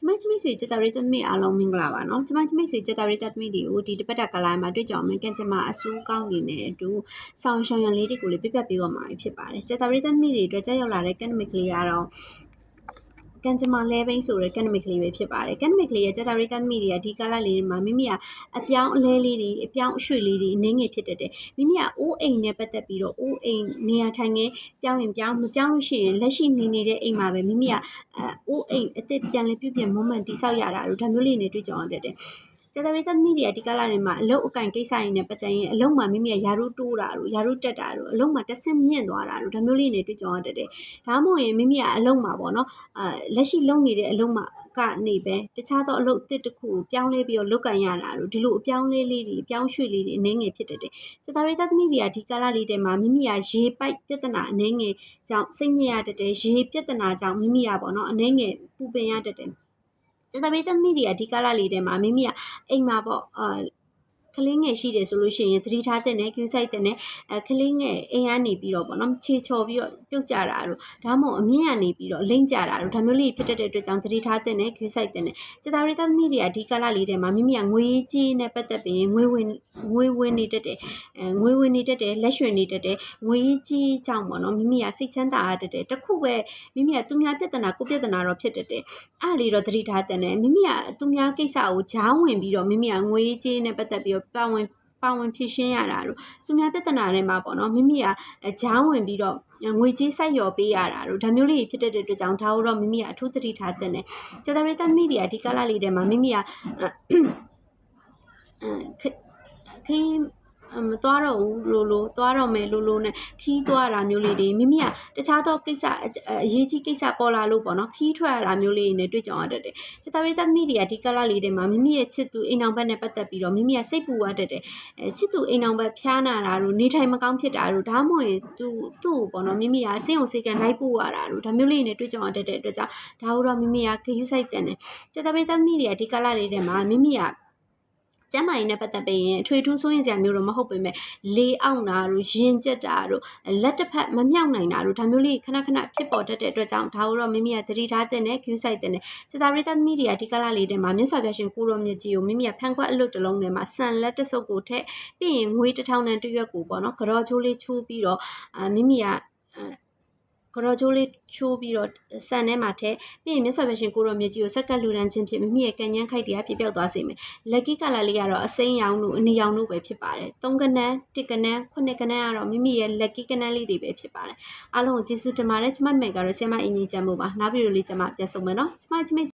ကျမချမိတ်ဆွေကျက်တာရီသမီးအားလုံးမင်္ဂလာပါနော်ကျမချမိတ်ဆွေကျက်တာရီသမီးတွေကိုဒီတပတ်တာကလာမှာတွေ့ကြအောင်မယ်ကန်ကျမအဆူကောင်းနေတဲ့အတူဆောင်းရှောင်းရံလေးတွေကိုလည်းပြပြပေးတော့မှာဖြစ်ပါတယ်ကျက်တာရီသမီးတွေအတွက်ကြောက်ရောက်လာတဲ့ကန်နမစ်ကလေးကတော့ ကန်ကျမလဲဘိန်းဆိုတဲ့ကန်နမစ်ကလေးပဲဖြစ်ပါတယ်ကန်နမစ်ကလေးရဲ့ကျက်တာရီသမီးတွေကဒီကလာလေးတွေမှာမိမိကအပြောင်းအလဲလေးတွေအပြောင်းအရွှေ့လေးတွေအနှင်းငယ်ဖြစ်တတ်တယ်မိမိကအိုးအိမ်နဲ့ပတ်သက်ပြီးတော့အိုးအိမ်နေရာထိုင်ငယ်ပြောင်းရင်ပြောင်းမပြောင်းလို့ရှိရင်လက်ရှိနေနေတဲ့အိမ်မှာပဲမိမိကအဲအိုးအိမ်အစ်စ်ပြန်လည်ပြုပြင်မွမ်းမံတိဆောက်ရတာတို့ဒါမျိုးလေးနဲ့တွေ့ကြအောင်တက်တယ် ကျတဲ့ရီသမီးတွေအဒီကလာတွေမှာအလုတ်အကင်ကိစ္စရင်းနဲ့ပတ်သက်ရင်အလုတ်မှာမိမိရဲ့ယာရုတိုးတာတို့ယာရုတက်တာတို့အလုတ်မှာတက်ဆင့်မြင့်သွားတာတို့ဒါမျိုးလေးနဲ့တွေ့ကြအောင်တက်တယ်ဒါမှမဟုတ်ရင်မိမိကအလုတ်မှာပေါ့နော်အဲလက်ရှိလုပ်နေတဲ့အလုတ်မှာကနေပဲတခြားသောအလုပ်အသစ်တစ်ခုကိုပြောင်းလဲပြီးတော့လုပ်ကင်ရတာတို့ဒီလိုအပြောင်းလဲလေးတွေအပြောင်းရွှေ့လေးတွေအနေငယ်ဖြစ်တတ်တယ်။စတာရီသမီးတွေကဒီကာလလေးထဲမှာမိမိကရေပိုက်ပြဿနာအနေငယ်ကြောင့်စိတ်ညစ်ရတတ်တယ်ရေပြဿနာကြောင့်မိမိကပေါ့နော်အနေငယ်ပူပင်ရတတ်တယ်။ စတာရီသမီးတွေကဒီကာလလေးထဲမှာမိမိကအိမ်မှာပေါ့အာ ကလေးငယ်ရှိတယ်ဆိုလို့ရှိရင်သတိထားတဲ့နဲ့ကျူးဆိုင်တဲ့နဲ့အဲကလေးငယ်အိမ်ကနေပြီးတော့ပေါ့နော်ခြေချော်ပြီးတော့ပြုတ်ကြတာတို့ဒါမှမဟုတ်အမြင့်ကနေပြီးတော့လိမ့်ကြတာတို့ဒါမျိုးလေးဖြစ်တတ်တဲ့အတွက်ကြောင့်သတိထားတဲ့နဲ့ကျူးဆိုင်တဲ့နဲ့စတာရီသမီးတွေကဒီကာလလေးထဲမှာမိမိကငွေကြီးနဲ့ပတ်သက်ပြီးငွေဝင်ငွေဝင်နေတတ်တယ်အဲငွေဝင်နေတတ်တယ်လက်ရွှင်နေတတ်တယ်ငွေကြီးကြောင့်ပေါ့နော်မိမိကစိတ်ချမ်းသာရတတ်တယ်တခုပဲမိမိကသူများပြဿနာကိုပြဿနာတော့ဖြစ်တတ်တယ်အဲ့လေးတော့သတိထားတဲ့နဲ့မိမိကသူများကိစ္စကိုဂျားဝင်ပြီးတော့မိမိကငွေကြီးနဲ့ပတ်သက်ပြီးတော့ပါဝင်ပါဝင်ဖြည့်ရှင်းရတာတို့သူများပြဿနာတွေမှာပေါ့နော်မိမိကဂျားဝင်ပြီးတော့ငွေကြီးစိုက်ရော်ပေးရတာတို့ဒါမျိုးလေးဖြစ်တဲ့အတွက်ကြောင့်ဒါတော့မိမိကအထူးသတိထားတဲ့နဲ့ကျတဲ့ပရိသတ်မိဒီယာဒီကာလလေးထဲမှာမိမိကအဲခီး မသွားတော့ဘူးလို့လို့သွားတော့မယ်လို့လို့နဲ့ခီးသွားတာမျိုးလေးတွေမိမိကတခြားသောကိစ္စအရေးကြီးကိစ္စပေါ်လာလို့ပေါ့နော်ခီးထွက်ရတာမျိုးလေးတွေနဲ့တွေ့ကြုံရတတ်တယ်စတာရီသက်မီဒီယာဒီကလာလေးတွေမှာမိမိရဲ့ချစ်သူအိမ်အောင်ဘက်နဲ့ပတ်သက်ပြီးတော့မိမိကစိတ်ပူရတတ်တယ်အဲချစ်သူအိမ်အောင်ဘက်ဖျားနာတာတို့နေထိုင်မကောင်းဖြစ်တာတို့ဒါမှမဟုတ်ရင်သူသူ့ကိုပေါ့နော်မိမိကစင့်အောင်စိတ်ကန်လိုက်ပို့ရတာတို့ဒါမျိုးလေးတွေနဲ့တွေ့ကြုံရတတ်တဲ့အတွက်ကြောင့်ဒါတော့မိမိကဂယုစိုက်တဲ့နဲ့စတာရီသက်မီဒီယာဒီကလာလေးတွေမှာမိမိက ကျမ်းမာရေးနဲ့ပတ်သက်ပြီးရင်အထွေထူးစိုးရင်စရာမျိုးတော့မဟုတ်ပေမဲ့လေအောင်တာတို့ရင်ကျက်တာတို့လက်တစ်ဖက်မမြောက်နိုင်တာတို့ဒါမျိုးလေးခဏခဏဖြစ်ပေါ်တတ်တဲ့အတွက်ကြောင့်ဒါတော့မိမိကသတိထားတဲ့နဲ့ queue site တဲ့နဲ့စတာရီသက်မီဒီယာဒီကလာလေးတဲ့မှာမြတ်စွာဘုရားရှင်ကိုရောမြတ်ကြီးကိုမိမိကဖန်ခွက်အလွတ်တစ်လုံးထဲမှာဆန်လက်တစ်စုပ်ကိုထည့်ပြီးရင်ငွေတစ်ထောင်တန်တစ်ရွက်ကိုပေါ့နော်ကြောချိုးလေးချိုးပြီးတော့အာမိမိက ကြောချိုးလေးချိုးပြီးတော့ဆန်ထဲမှာထည့်ပြီးရင်မြတ်စွာဘုရားရှင်ကိုရောမြတ်ကြီးကိုစက္ကပ်လူတန်းခြင်းဖြင့်မိမိရဲ့ကံဉန်းခိုက်တရားပြပြောက်သွားစေမယ်။ lucky color လေးကတော့အစိမ်းရောင်တို့အနီရောင်တို့ပဲဖြစ်ပါတယ်။၃ကနန်း၁ကနန်း9ကနန်းကတော့မိမိရဲ့ lucky ကနန်းလေးတွေပဲဖြစ်ပါတယ်။အားလုံးကိုကျေးဇူးတင်ပါတယ်။ကျမတို့ကတော့ဆရာမအင်ကြီးချမ်းမို့ပါ။နောက်ပြီးတော့လေးကျမပြန်ဆုံမယ်နော်။ကျမချမိတ်